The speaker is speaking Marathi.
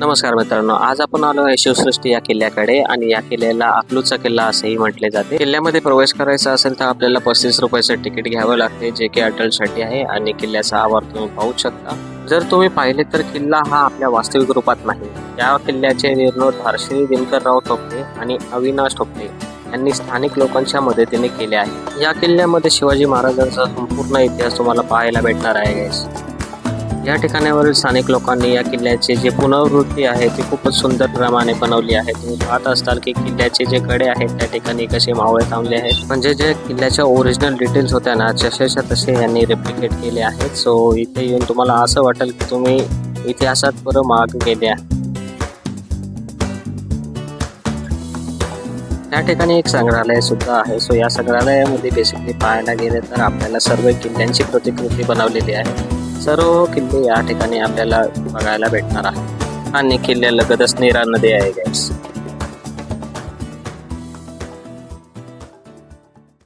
नमस्कार मित्रांनो आज आपण आलो आहे शिवसृष्टी या किल्ल्याकडे आणि या किल्ल्याला अकलूचा किल्ला असेही म्हटले जाते. किल्ल्यामध्ये प्रवेश करायचा असेल तर आपल्याला पस्तीस रुपयाचं तिकीट घ्यावं लागते जे की अटलसाठी आहे आणि किल्ल्याचा आवार तुम्ही पाहू शकता. जर तुम्ही पाहिले तर किल्ला हा आपल्या वास्तविक रूपात नाही. या किल्ल्याचे निर्णय धारश्री दिनकरराव ठोकले आणि अविनाश ठोकले यांनी स्थानिक लोकांच्या मदतीने केले आहे. या किल्ल्यामध्ये शिवाजी महाराजांचा संपूर्ण इतिहास तुम्हाला पाहायला भेटणार आहे. या ठिकाणावरील स्थानिक लोकांनी या किल्ल्याचे जे पुनरावृत्ती आहे ती खूपच सुंदर प्रमाणे बनवली आहे. तुम्ही पाहत असताल की किल्ल्याचे जे कडे आहेत त्या ठिकाणी कसे मावळे थांबले आहेत. म्हणजे जे किल्ल्याच्या ओरिजिनल डिटेल्स होत्या ना जसेच्या तसे यांनी रेप्लिकेट केले आहेत. सो इथे येऊन तुम्हाला असं वाटेल की तुम्ही इतिहासात बरं माग गेले आहे या ठिकाणी एक संग्रहालय सुद्धा आहे. सो या संग्रहालयामध्ये बेसिकली पाहायला गेले तर आपल्याला सर्व किल्ल्यांची प्रतिकृती बनवलेली आहे. सर्व किल्ले या ठिकाणी आपल्याला बघायला भेटणार आहे आणि किल्ल्यालगतच नीरा नदी आहे गॅस